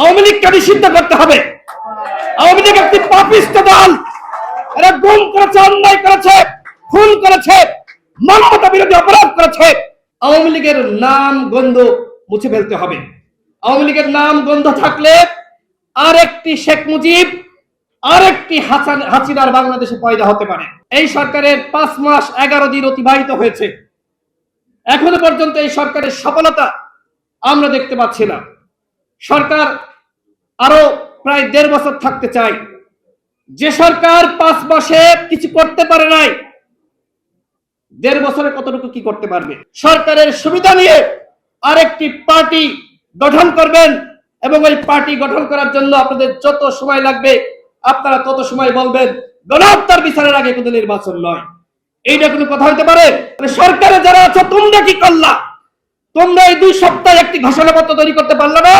আওয়ামী লীগকে নিষিদ্ধ করতে হবে। আওয়ামী লীগ একটি পাপিষ্ট দল। এরা গুম করেছে, অন্যায় করেছে, খুন করেছে, মানবতা বিরোধী অপরাধ করেছে। আওয়ামী লীগের নাম গন্ধ মুছে ফেলতে হবে। আওয়ামী লীগের নাম গন্ধ থাকলে আর একটি শেখ মুজিব আর একটি হাসান, হাসিনার বাংলাদেশে পয়দা হতে পারে। এই সরকারের পাঁচ মাস এগারো দিন অতিবাহিত হয়েছে। এখনও পর্যন্ত এই সরকারের সফলতা আমরা দেখতে পাচ্ছি না। সরকার আরও প্রায় দেড় বছর থাকতে চাই। যে সরকার পাঁচ মাসে কিছু করতে পারে নাই, দেড় বছরে কতটুকু কি করতে পারবে? সরকারের সুবিধা নিয়ে আরেকটি পার্টি গঠন করবেন এবং ওই পার্টি গঠন করার জন্য আপনাদের যত সময় লাগবে, আপনারা তত সময় বলবেন, গণহত্যার বিচারের আগে কিন্তু নির্বাচন নয়। এইটা কোনো কথা হতে পারে? মানে সরকারে যারা আছো, তোমরা কি করলা? তোমরা এই দুই সপ্তাহে একটি ঘোষণাপত্র তৈরি করতে পারলে না?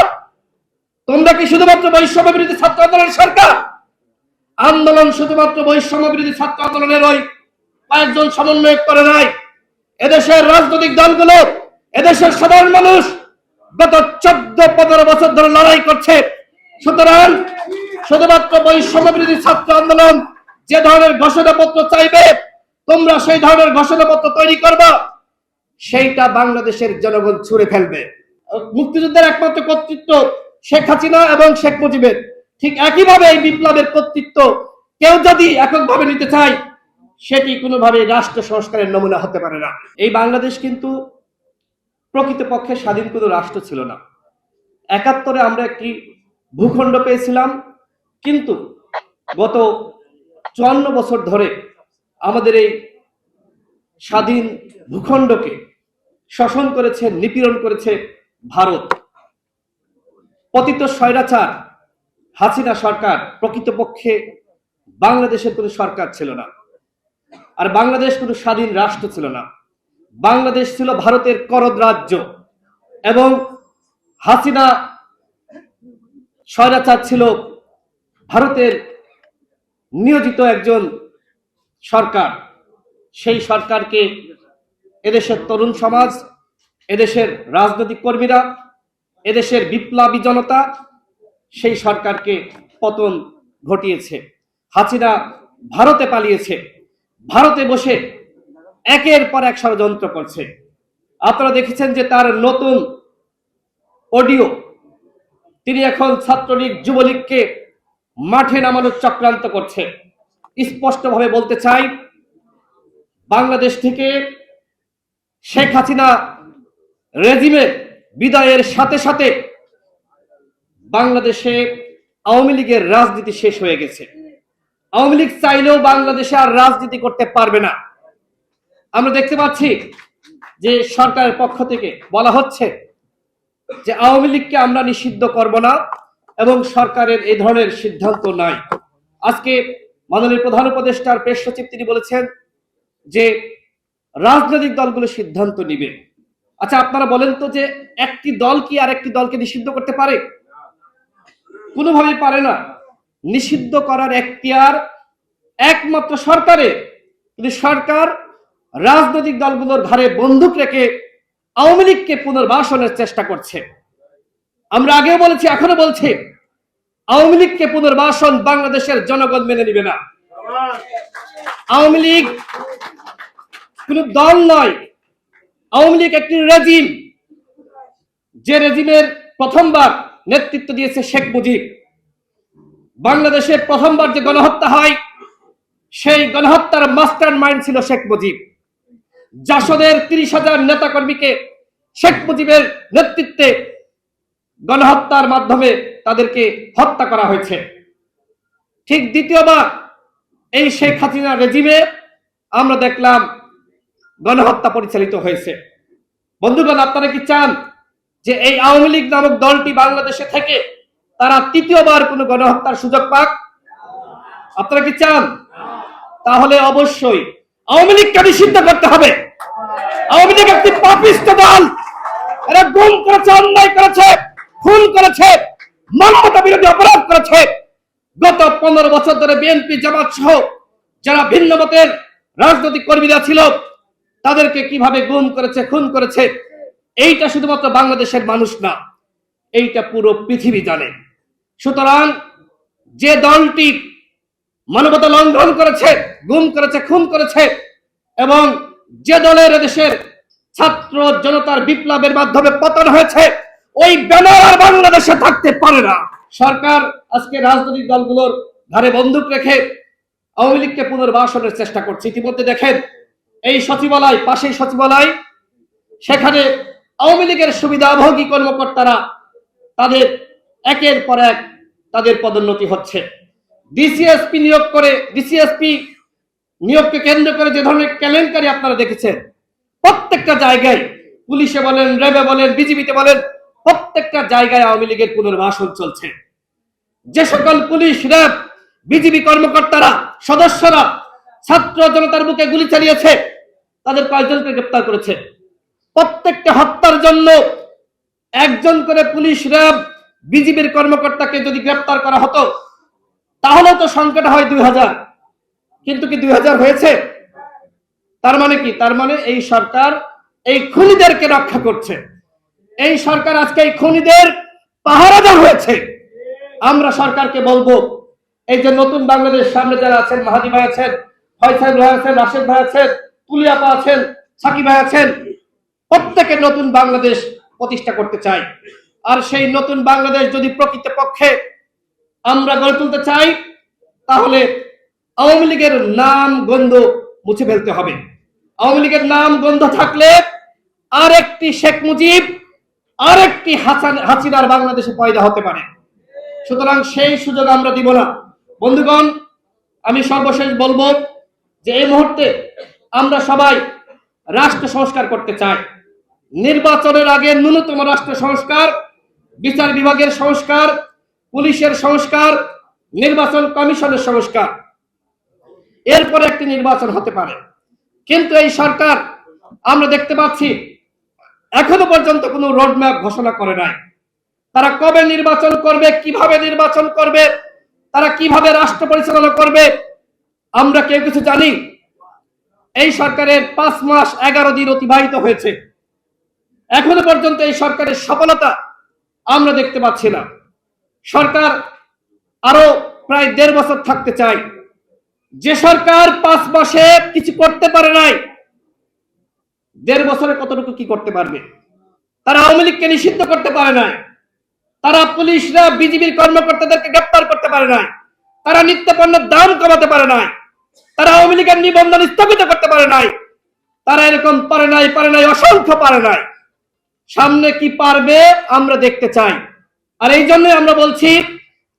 তোমরা কি শুধুমাত্র বৈষম্য বিরোধী ছাত্র আন্দোলনের সরকার? আন্দোলন শুধুমাত্র বৈষম্য বিরোধী ছাত্র আন্দোলনের ওই কয়েকজন সমন্বয়ক করে নাই। এদেশের রাজনৈতিক দলগুলো, এদেশের সাধারণ মানুষ গত চোদ্দ, পনেরো বছর ধরে লড়াই করছে। সুতরাং শুধুমাত্র বৈষম্য বিরোধী ছাত্র আন্দোলন যে ধরনের ঘোষণাপত্র চাইবে, তোমরা সেই ধরনের ঘোষণাপত্র তৈরি করবা, সেইটা বাংলাদেশের জনগণ ছুঁড়ে ফেলবে। মুক্তিযুদ্ধের একমাত্র কর্তৃত্ব শেখ হাসিনা এবং শেখ মুজিবের ঠিক একইভাবে এই বিপ্লবের কর্তৃত্ব কেউ যদি এককভাবে নিতে চায়, সেটি কোনোভাবে রাষ্ট্র সংস্কারের নমুনা হতে পারে না। এই বাংলাদেশ কিন্তু প্রকৃতপক্ষে স্বাধীন কোনো রাষ্ট্র ছিল না। একাত্তরে আমরা একটি ভূখণ্ড পেয়েছিলাম, কিন্তু গত চুয়ান্ন বছর ধরে আমাদের এই স্বাধীন ভূখণ্ডকে শাসন করেছে, নিপীড়ন করেছে ভারত। পতিত স্বৈরাচার হাসিনা সরকার প্রকৃতপক্ষে বাংলাদেশের কোনো সরকার ছিল না। আর বাংলাদেশ কোনো স্বাধীন রাষ্ট্র ছিল না। বাংলাদেশ ছিল ভারতের করদ রাজ্য এবং হাসিনা স্বৈরাচার ছিল ভারতের নিয়োজিত একজন সরকার। সেই সরকারকে এদেশের তরুণ সমাজ, এদেশের রাজনৈতিক কর্মীরা এদেশের বিপ্লবী জনতা সেই সরকারকে পতন ঘটিয়েছে। হাসিনা ভারতে পালিয়েছে। ভারতে বসে একের পর এক ষড়যন্ত্র করছে। আপনারা দেখেছেন যে তার নতুন অডিও, তিনি এখন ছাত্রলীগ, যুবলীগকে মাঠে নামানোর চক্রান্ত করছে। স্পষ্টভাবে বলতে চাই, বাংলাদেশ থেকে শেখ হাসিনা রেজিমের বিদায়ের সাথে সাথে বাংলাদেশে আওয়ামী লীগের রাজনীতি শেষ হয়ে গেছে। আওয়ামী লীগ চাইলেও বাংলাদেশে আর রাজনীতি করতে পারবে না। আমরা দেখতে পাচ্ছি যে সরকারের পক্ষ থেকে বলা হচ্ছে যে আওয়ামী লীগকে আমরা নিষিদ্ধ করব না এবং সরকারের এই ধরনের সিদ্ধান্ত নাই। আজকে মাননীয় প্রধান উপদেষ্টার প্রেস সচিব তিনি বলেছেন যে রাজনৈতিক দলগুলো সিদ্ধান্ত নিবে। আচ্ছা আপনারা বলেন তো যে একটি দল কি আর একটি দলকে নিষিদ্ধ করতে পারে? কোনোভাবেই পারে না। নিষিদ্ধ করার এখতিয়ার একমাত্র সরকারের কিন্তু সরকার রাজনৈতিক দলগুলোর ঘাড়ে বন্দুক রেখে আওয়ামী লীগকে পুনর্বাসনের চেষ্টা করছে, আমরা আগেও বলেছি এখনও বলছি, আওয়ামী লীগকে পুনর্বাসন বাংলাদেশের জনগণ মেনে নিবে না। আওয়ামী লীগ কোন দল নয় আওয়ামী লীগ একটি রেজিম যে রেজিমের প্রথমবার নেতৃত্ব দিয়েছে শেখ মুজিব। বাংলাদেশে প্রথমবার যে গণহত্যা হয়, সেই গণহত্যার মাস্টার মাইন্ড ছিল শেখ মুজিব। জাসদের তিরিশ হাজার নেতাকর্মীকে শেখ মুজিবের নেতৃত্বে গণহত্যার মাধ্যমে তাদেরকে হত্যা করা হয়েছে। ঠিক দ্বিতীয়বার এই শেখ হাসিনা রেজিমে আমরা দেখলাম গণহত্যা পরিচালিত হয়েছে। বন্ধুগণ, আপনারা কি চান যে এই আওয়ামী লীগ নামক দলটি বাংলাদেশে থেকে তারা তৃতীয়বার কোনো গণহত্যার সুযোগ পাক? আপনারা কি চান? তাহলে অবশ্যই আওয়ামী লীগকে নিষিদ্ধ করতে হবে। আওয়ামী লীগ একটি পাপিষ্ট দল। এরা গুম করেছে, অন্যায় করেছে, খুন করেছে, মানবতা বিরোধী অপরাধ করেছে। গত পনেরো বছর ধরে বিএনপি, জামাত সহ যারা ভিন্ন মতের রাজনৈতিক কর্মীরা ছিল তাদেরকে কীভাবে গুম করেছে, খুন করেছে, এইটা শুধুমাত্র বাংলাদেশের মানুষ না, এইটা পুরো পৃথিবী জানে। সুতরাং যে দলটি মানবতা লঙ্ঘন করেছে, গুম করেছে, খুন করেছে, এবং যে দলের দেশের ছাত্র জনতার বিপ্লবের মাধ্যমে পতন হয়েছে, ওই ব্যানার আর বাংলাদেশে থাকতে পারে না। সরকার আজকে রাজনৈতিক দলগুলোর ধারে বন্দুক রেখে আওয়ামী লীগকে পুনর্বাসনের চেষ্টা করছে। ইতিমধ্যে দেখেন এই সচিবালয় পাশেই সচিবালয়, সেখানে আওয়ামী লীগের সুবিধাভোগী কর্মকর্তারা তাদের একের পর এক তাদের পদোন্নতি হচ্ছে। ডিসিএসপি নিয়োগ করে, ডিসিএসপি নিয়োগকে কেন্দ্র করে যে ধরনের কেলেঙ্কারি আপনারা দেখেছেন, প্রত্যেকটা জায়গায় পুলিশে বলেন, র্যাবে বলেন, বিজিবিতে বলেন, প্রত্যেকটা জায়গায় আওয়ামী লীগের পুনর্বাসন চলছে। যে সকল পুলিশ, র্যাব, বিজিবি কর্মকর্তারা, সদস্যরা ছাত্র জনতার বুকে গুলি চালিয়েছে। তাদের কয়েকজনকে গ্রেপ্তার করেছে? প্রত্যেকটা হত্যার জন্য একজন করে পুলিশ র্যাব, বিজিবির কর্মকর্তাকে যদি গ্রেপ্তার করা হতো তাহলে তো সংখ্যাটা হয় দুই হাজার। কিন্তু কি দুই হাজার হয়েছে? তার মানে কি? তার মানে এই সরকার এই খুনিদেরকে রক্ষা করছে। এই সরকার আজকে এই খুনিদের পাহারাদার হয়েছে। আমরা সরকারকে বলব, এই যে নতুন বাংলাদেশ, সামনে যারা আছেন মাহাদি আছেন ফয়সাল ভাই আছেন, রাশেদ ভাই আছেন তুলিয়াপা আছেন, সাকিব ভাই আছেন। প্রত্যেকে নতুন বাংলাদেশ প্রতিষ্ঠা করতে চাই। আর সেই নতুন বাংলাদেশ যদি প্রকৃত পক্ষে আমরা গড়ে তুলতে চাই, তাহলে আওয়ামী লীগের নাম গন্ধ মুছে ফেলতে হবে। আওয়ামী লীগের নাম গন্ধ থাকলে আর একটি শেখ মুজিব আর একটি হাসান, হাসিনার বাংলাদেশে পয়দা হতে পারে। সুতরাং সেই সুযোগ আমরা দিব না। বন্ধুগণ, আমি সর্বশেষ বলব যে এই মুহূর্তে আমরা সবাই রাষ্ট্র সংস্কার করতে চাই। নির্বাচনের আগে ন্যূনতম রাষ্ট্র সংস্কার, বিচার বিভাগের সংস্কার, পুলিশের সংস্কার, নির্বাচন কমিশনের সংস্কার। এরপরে একটি নির্বাচন হতে পারে। কিন্তু এই সরকার আমরা দেখতে পাচ্ছি এখনও পর্যন্ত কোনো রোডম্যাপ ঘোষণা করে নাই। তারা কবে নির্বাচন করবে, কীভাবে নির্বাচন করবে, তারা কীভাবে রাষ্ট্র পরিচালনা করবে আমরা কেউ কিছু জানি? এই সরকারের পাঁচ মাস এগারো দিন অতিবাহিত হয়েছে। এখনও পর্যন্ত এই সরকারের সফলতা আমরা দেখতে পাচ্ছি না। সরকার আরও প্রায় দেড় বছর থাকতে চায় যে সরকার পাঁচ মাসে কিছু করতে পারে নাই, দেড় বছরে কতটুকু কি করতে পারবে? তারা আওয়ামী লীগকে নিষিদ্ধ করতে পারে নাই। তারা পুলিশরা, বিজিবির কর্মকর্তাদেরকে গ্রেপ্তার করতে পারে নাই। তারা নিত্য পণ্যের দাম কমাতে পারে নাই। তারা আওয়ামী লীগের নিবন্ধন স্থগিত করতে পারে নাই। তারা এরকম পারে নাই পারে নাই, অসংখ্য পারে নাই। সামনে কি পারবে, আমরা দেখতে চাই। আর এই জন্য আমরা বলছি,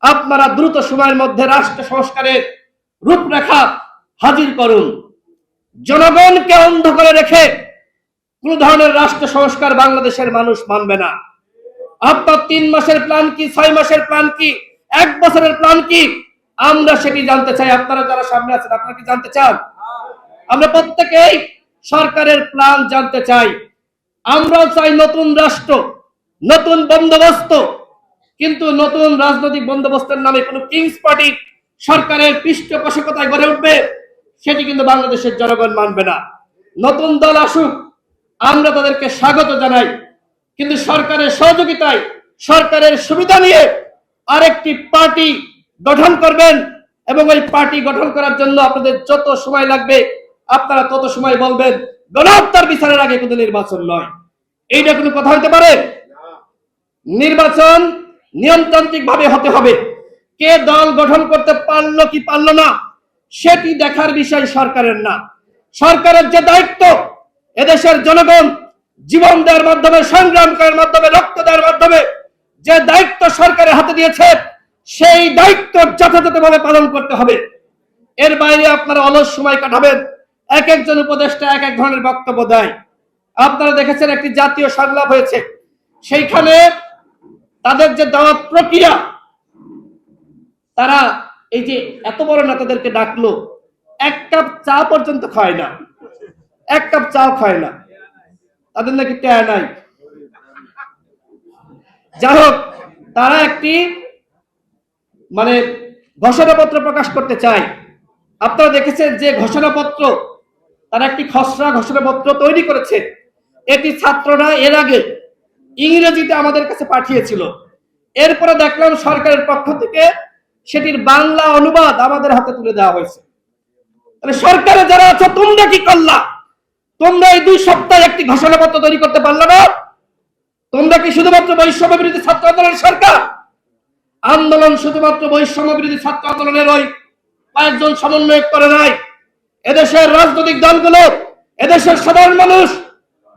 আপনারা দ্রুত সময়ের মধ্যে রাষ্ট্র সংস্কারের রূপরেখা হাজির করুন। জনগণকে অন্ধ করে রেখে কোন ধরনের রাষ্ট্র সংস্কার বাংলাদেশের মানুষ মানবে না। আপনার তিন মাসের প্ল্যান কি, ছয় মাসের প্ল্যান কি, এক বছরের প্ল্যান কি আমরা সেটি জানতে চাই? আপনারা যারা সামনে আছেন, আপনারা কি জানতে চান? আমরা প্রত্যেকেই সরকারের প্ল্যান জানতে চাই। আমরাও চাই নতুন রাষ্ট্র, নতুন বন্দোবস্ত। কিন্তু নতুন রাজনৈতিক বন্দোবস্তের নামে কোনো কিংস পার্টি সরকারের পৃষ্ঠপোষকতায় গড়ে উঠবে, সেটি কিন্তু বাংলাদেশের জনগণ মানবে না। নতুন দল আসুক, আমরা তাদেরকে স্বাগত জানাই। কিন্তু সরকারের সহযোগিতায়, সরকারের সুবিধা নিয়ে আরেকটি পার্টি গঠন করবেন এবং ওই পার্টি গঠন করার জন্য আপনাদের যত সময় লাগবে, আপনারা তত সময় বলবেন, গণহত্যার বিচারের আগে কিন্তু নির্বাচন নয়। এইটা কোনো কথা হতে পারে? নির্বাচন নিয়মতান্ত্রিক ভাবে হতে হবে। কে দল গঠন করতে পারল কি পারল না, সেটি দেখার বিষয় সরকারের না। সরকারের যে দায়িত্ব, এদেশের জনগণ জীবন দেওয়ার মাধ্যমে, সংগ্রাম করার মাধ্যমে, রক্ত দেওয়ার মাধ্যমে, যে দায়িত্ব সরকারের হাতে দিয়েছে সেই দায়িত্ব যথাযথভাবে পালন করতে হবে। এর বাইরে আপনারা অলস সময় কাটাবেন। এক একজন উপদেষ্টা এক এক ধরনের বক্তব্য দেয়। আপনারা দেখেছেন একটি জাতীয় সংলাপ হয়েছে। সেইখানে তাদের যে দেওয়া প্রক্রিয়া, তারা এই যে এত বড় নেতাদেরকে ডাকলো, এক কাপ চা পর্যন্ত খায় না। এক কাপ চাও খায় না। তাদের নাকি ট্যা নাই। যাই হোক, তারা একটি মানে ঘোষণাপত্র প্রকাশ করতে চায় আপনারা দেখেছেন যে ঘোষণাপত্র, তারা একটি খসড়া ঘোষণাপত্র তৈরি করেছে। এটি ছাত্ররা এর আগে ইংরেজিতে আমাদের কাছে পাঠিয়েছিল। এরপরে দেখলাম সরকারের পক্ষ থেকে সেটির বাংলা অনুবাদ আমাদের হাতে তুলে দেওয়া হয়েছে। তাহলে সরকারে যারা আছো, তোমরা কি করলা? তোমরা এই দুই সপ্তাহে একটি ঘোষণাপত্র তৈরি করতে পারল না? তোমরা কি শুধুমাত্র বৈষম্য বিরোধী ছাত্র আন্দোলনের সরকার? আন্দোলন শুধুমাত্র বৈষম্য বিরোধী ছাত্র আন্দোলনের ওই কয়েকজন সমন্বয় করে নাই। এদেশের রাজনৈতিক দলগুলো, এদেশের সাধারণ মানুষ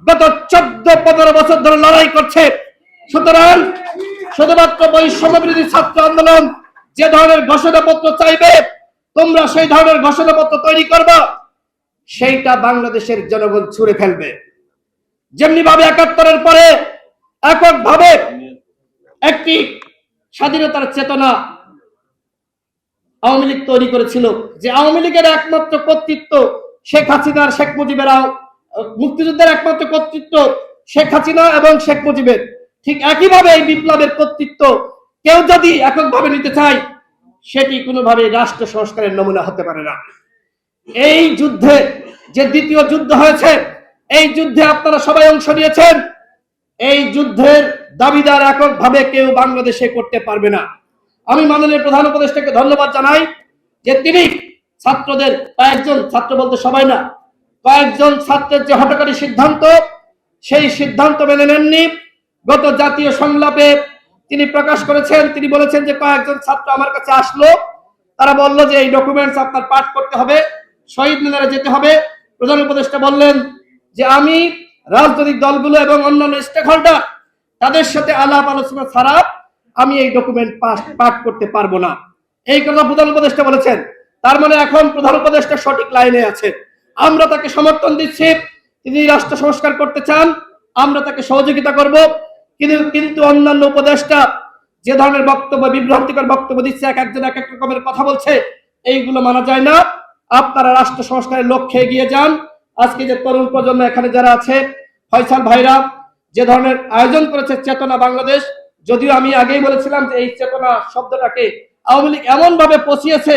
গত চোদ্দ, পনেরো বছর ধরে লড়াই করছে। সুতরাং শুধুমাত্র বৈষম্য বিরোধী ছাত্র আন্দোলন যে ধরনের ঘোষণাপত্র চাইবে, তোমরা সেই ধরনের ঘোষণাপত্র তৈরি করবা, সেইটা বাংলাদেশের জনগণ ছুড়ে ফেলবে। যেমনি ভাবে একাত্তরের পরে এককভাবে একটি স্বাধীনতার চেতনা আওয়ামী লীগ তৈরি করেছিল, যে আওয়ামী লীগের একমাত্র কর্তৃত্ব শেখ হাসিনার শেখ মুজিবের মুক্তিযুদ্ধের একমাত্র কর্তৃত্ব শেখ হাসিনা এবং শেখ মুজিবের। ঠিক একইভাবে এই বিপ্লবের কর্তৃত্ব কেউ যদি এককভাবে নিতে চায়, সেটি কোনোভাবে রাষ্ট্র সংস্কারের নমুনা হতে পারে না। এই যুদ্ধে যে দ্বিতীয় যুদ্ধ হয়েছে, এই যুদ্ধে আপনারা সবাই অংশ নিয়েছেন, এই যুদ্ধের দাবিদার এককভাবে কেউ বাংলাদেশে করতে পারবে না। আমি মাননীয় প্রধান উপদেষ্টাকে ধন্যবাদ জানাই যে তিনি ছাত্রদের কয়েকজন ছাত্র বলতে সবাই না, কয়েকজন ছাত্রের যে হটকারী সিদ্ধান্ত, সেই সিদ্ধান্ত মেনে নেননি। গত জাতীয় সংলাপে তিনি প্রকাশ করেছেন, তিনি বলেছেন যে কয়েকজন ছাত্র আমার কাছে আসলো। তারা বলল যে এই ডকুমেন্টস আপনার পাঠ করতে হবে, শহীদ মিনারে যেতে হবে। প্রধান উপদেষ্টা বললেন যে আমি রাজনৈতিক দলগুলো এবং অন্যান্য স্টেক হোল্ডার তাদের সাথে আলাপ আলোচনা ছাড়া আমি এই ডকুমেন্ট পাঠ করতে পারব না। এই কথা প্রধান উপদেষ্টা বলেছেন। তার মানে এখন প্রধান উপদেষ্টা সঠিক লাইনে আছে। আমরা তাকে সমর্থন দিচ্ছি, তিনি রাষ্ট্র সংস্কার করতে চান, আমরা তাকে সহযোগিতা করব। কিন্তু কিন্তু অন্যান্য উপদেষ্টা যে ধরনের বক্তব্য, বিভ্রান্তিকর বক্তব্য দিচ্ছে, এক একজন এক এক রকমের কথা বলছে, এইগুলো মানা যায় না। আপনারা রাষ্ট্র সংস্কারের লক্ষ্যে এগিয়ে যান। আজকে যে তরুণ প্রজন্ম এখানে যারা আছে, ফয়সাল ভাইরা যে ধরনের আয়োজন করেছে চেতনা বাংলাদেশ, যদিও আমি আগেই বলেছিলাম যে এই চেতনা শব্দটাকে আওয়ামী লীগ এমন ভাবে পচিয়েছে,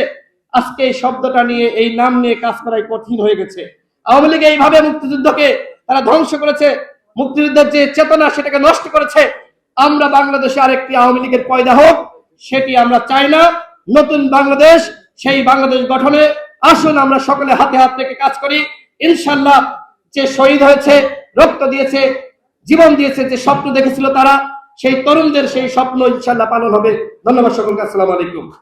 আজকে এই শব্দটা নিয়ে, এই নাম নিয়ে কাজ করাই কঠিন হয়ে গেছে। আওয়ামী লীগ এইভাবে মুক্তিযুদ্ধকে তারা ধ্বংস করেছে, মুক্তিযুদ্ধের যে চেতনা সেটাকে নষ্ট করেছে, আমরা বাংলাদেশে আরেকটি আওয়ামী লীগের পয়দা হোক, সেটি আমরা চাই না। নতুন বাংলাদেশ, সেই বাংলাদেশ গঠনে আসুন, আমরা সকলে হাতে হাত রেখে কাজ করি। ইনশাল্লাহ যে শহীদ হয়েছে, রক্ত দিয়েছে জীবন দিয়েছে, যে স্বপ্ন দেখেছিল তারা, সেই তরুণদের সেই স্বপ্ন ইনশাল্লাহ পালন হবে। ধন্যবাদ সকলকে, আসসালামু আলাইকুম।